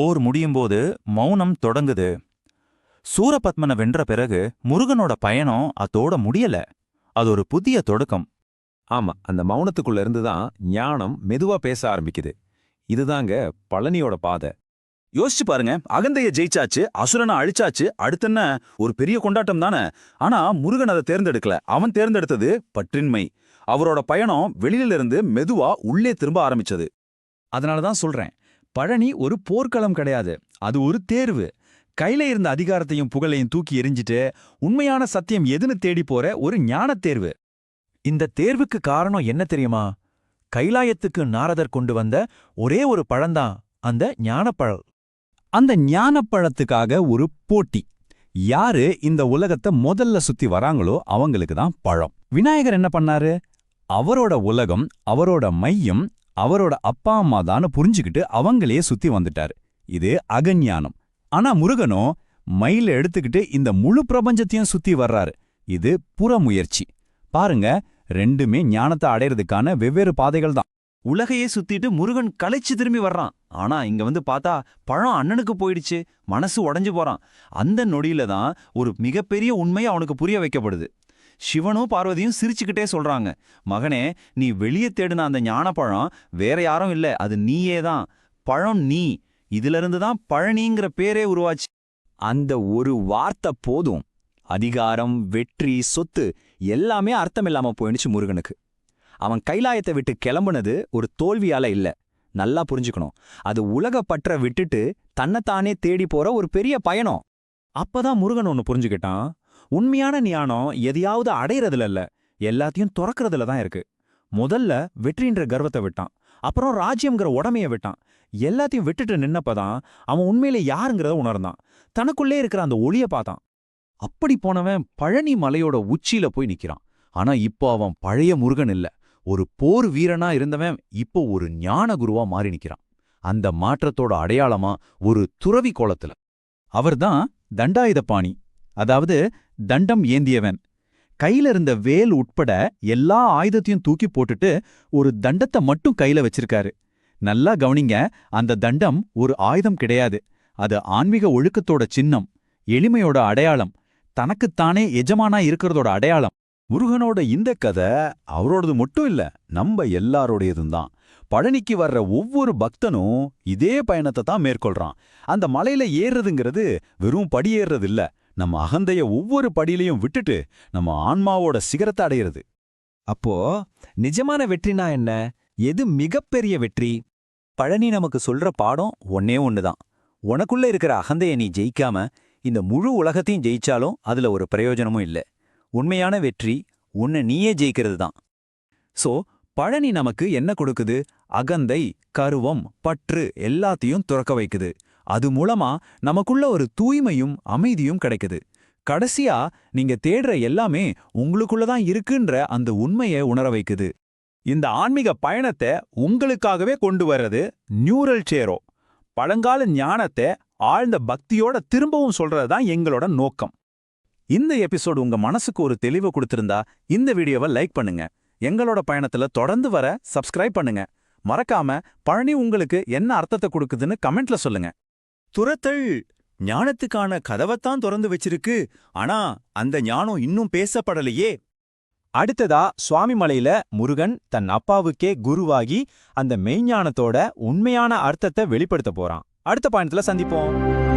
போர் முடியும் போது மௌனம் தொடங்குது. சூரபத்மனை வென்ற பிறகு முருகனோட பயணம் அதோட முடியல. அது ஒரு புதிய தொடக்கம். ஆமா அந்த மௌனத்துக்குள்ள இருந்து தான் ஞானம் மெதுவா பேச ஆரம்பிக்குது. இதுதாங்க பழனியோட பாதை. யோசிச்சு பாருங்க அகந்தைய ஜெயிச்சாச்சு அசுரனை அழிச்சாச்சு அடுத்தென்ன ஒரு பெரிய கொண்டாட்டம் தானே? ஆனா முருகன் அதை தேர்ந்தெடுக்கல. அவன் தேர்ந்தெடுத்தது பற்றின்மை. அவரோட பயணம் வெளியில இருந்து மெதுவா உள்ளே திரும்ப ஆரம்பிச்சது. அதனால தான் சொல்றேன் பழனி ஒரு போர்க்களம் கிடையாது. அது ஒரு தேர்வு. கையில இருந்த அதிகாரத்தையும் புகழையும் தூக்கி எரிஞ்சிட்டு உண்மையான சத்தியம் எதுன்னு தேடி போற ஒரு ஞானத் தேர்வு. இந்த தேர்வுக்கு காரணம் என்ன தெரியுமா? கைலாயத்துக்கு நாரதர் கொண்டு வந்த ஒரே ஒரு பழந்தான் அந்த ஞானப்பழம். அந்த ஞானப்பழத்துக்காக ஒரு போட்டி. யாரு இந்த உலகத்தை முதல்ல சுத்தி வராங்களோ அவங்களுக்கு தான் பழம். விநாயகர் என்ன பண்ணாரு? அவரோட உலகம் அவரோட மையம் அவரோட அப்பா அம்மா தான்னு புரிஞ்சுக்கிட்டு அவங்களையே சுத்தி வந்துட்டாரு. இது அகஞானம் ஆனா முருகனோ மயில எடுத்துக்கிட்டு இந்த முழு பிரபஞ்சத்தையும் சுத்தி வர்றாரு. இது புறமுயற்சி பாருங்க ரெண்டுமே ஞானத்தை அடையறதுக்கான வெவ்வேறு பாதைகள் தான். உலகையே சுத்திட்டு முருகன் களைச்சு திரும்பி வர்றான். ஆனா இங்க வந்து பார்த்தா பழம் அண்ணனுக்கு போயிடுச்சு. மனசு உடைஞ்சு போறான். அந்த நொடியில தான் ஒரு மிகப்பெரிய உண்மை அவனுக்கு புரிய வைக்கப்படுது. சிவனும் பார்வதியும் சிரிச்சுக்கிட்டே சொல்றாங்க. மகனே நீ வெளியே தேடின அந்த ஞானப்பழம் வேற யாரும் இல்ல. அது நீயே தான் பழம் நீ. இதிலிருந்து தான் பழனிங்கிற பேரே உருவாச்சு. அந்த ஒரு வார்த்தை போதும். அதிகாரம் வெற்றி சொத்து எல்லாமே அர்த்தமில்லாம போயிடுச்சு முருகனுக்கு. அவன் கைலாயத்தை விட்டு கிளம்புனது ஒரு தோல்வியால இல்ல. நல்லா புரிஞ்சுக்கணும். அது உலக பற்ற விட்டுட்டு தன்னைத்தானே தேடி போற ஒரு பெரிய பயணம். அப்பதான் முருகன் ஒன்னு புரிஞ்சுக்கிட்டான். உண்மையான ஞானம் எதையாவது அடையறதுல இல்ல. எல்லாத்தையும் துறக்கிறதுல தான் இருக்கு. முதல்ல வெற்றின்ற கர்வத்தை விட்டான். அப்புறம் ராஜ்யம்ங்கிற உடமைய விட்டான். எல்லாத்தையும் விட்டுட்டு நின்னப்பதான் அவன் உண்மையில யாருங்கிறத உணர்ந்தான். தனக்குள்ளே இருக்கிற அந்த ஒளிய பார்த்தான். அப்படி போனவன் பழனி மலையோட உச்சியில போய் நிக்கிறான். ஆனா இப்போ அவன் பழைய முருகன் இல்ல. ஒரு போர் வீரனா இருந்தவன் இப்போ ஒரு ஞான குருவா மாறி நிக்கிறான். அந்த மாற்றத்தோட அடையாளமா ஒரு துறவி கோலத்துல. அவர்தான் தண்டாயுதபாணி. அதாவது தண்டம் ஏந்தியவன். கையில இருந்த வேல் உட்பட எல்லா ஆயுதத்தையும் தூக்கி போட்டுட்டு ஒரு தண்டத்தை மட்டும் கையில வச்சிருக்காரு. நல்லா கவனிங்க அந்த தண்டம் ஒரு ஆயுதம் கிடையாது. அது ஆன்மீக ஒழுக்கத்தோட சின்னம் எளிமையோட அடையாளம் தனக்குத்தானே எஜமானா இருக்கிறதோட அடையாளம். முருகனோட இந்த கதை அவரோடது மட்டும் இல்ல நம்ம எல்லாரோடையதும் தான். பழனிக்கு வர்ற ஒவ்வொரு பக்தனும் இதே பயணத்தை தான் மேற்கொள்றான். அந்த மலையில ஏறுறதுங்கிறது வெறும் படியேறது இல்ல நம்ம அகந்தைய ஒவ்வொரு படியிலையும் விட்டுட்டு நம்ம ஆன்மாவோட சிகரத்தை அடையிறது. அப்போ நிஜமான வெற்றினா என்ன? எது மிகப்பெரிய வெற்றி? பழனி நமக்கு சொல்ற பாடம் ஒன்னே ஒண்ணுதான். உனக்குள்ள இருக்கிற அகந்தைய நீ ஜெயிக்காம இந்த முழு உலகத்தையும் ஜெயிச்சாலும் அதுல ஒரு பிரயோஜனமும் இல்ல. உண்மையான வெற்றி உன்னை நீயே ஜெயிக்கிறது தான் சோ பழனி நமக்கு என்ன கொடுக்குது? அகந்தை கருவம் பற்று எல்லாத்தையும் துறக்க வைக்குது. அது மூலமா நமக்குள்ள ஒரு தூய்மையும் அமைதியும் கிடைக்குது. கடைசியா நீங்க தேடுற எல்லாமே உங்களுக்குள்ள தான் இருக்குன்ற அந்த உண்மையை உணர வைக்குது. இந்த ஆன்மீக பயணத்தை உங்களுக்காகவே கொண்டு வர்றது நியூரல் சேரோ. பழங்கால ஞானத்தை ஆழ்ந்த பக்தியோட திரும்பவும் சொல்றது தான் எங்களோட நோக்கம். இந்த எபிசோடு உங்க மனசுக்கு ஒரு தெளிவு கொடுத்திருந்தா இந்த வீடியோவை லைக் பண்ணுங்க. எங்களோட பயணத்துல தொடர்ந்து வர சப்ஸ்கிரைப் பண்ணுங்க. மறக்காம பழனி உங்களுக்கு என்ன அர்த்தத்தை கொடுக்குதுன்னு கமெண்ட்ல சொல்லுங்க. துரத்தல் ஞானத்துக்கான கதவைத்தான் திறந்து வச்சிருக்கு. ஆனா அந்த ஞானம் இன்னும் பேசப்படலையே. அடுத்ததா சுவாமிமலையில முருகன் தன் அப்பாவுக்கே குருவாகி அந்த மெய்ஞானத்தோட உண்மையான அர்த்தத்தை வெளிப்படுத்த போறான். அடுத்த பாயிண்ட்ல சந்திப்போம்.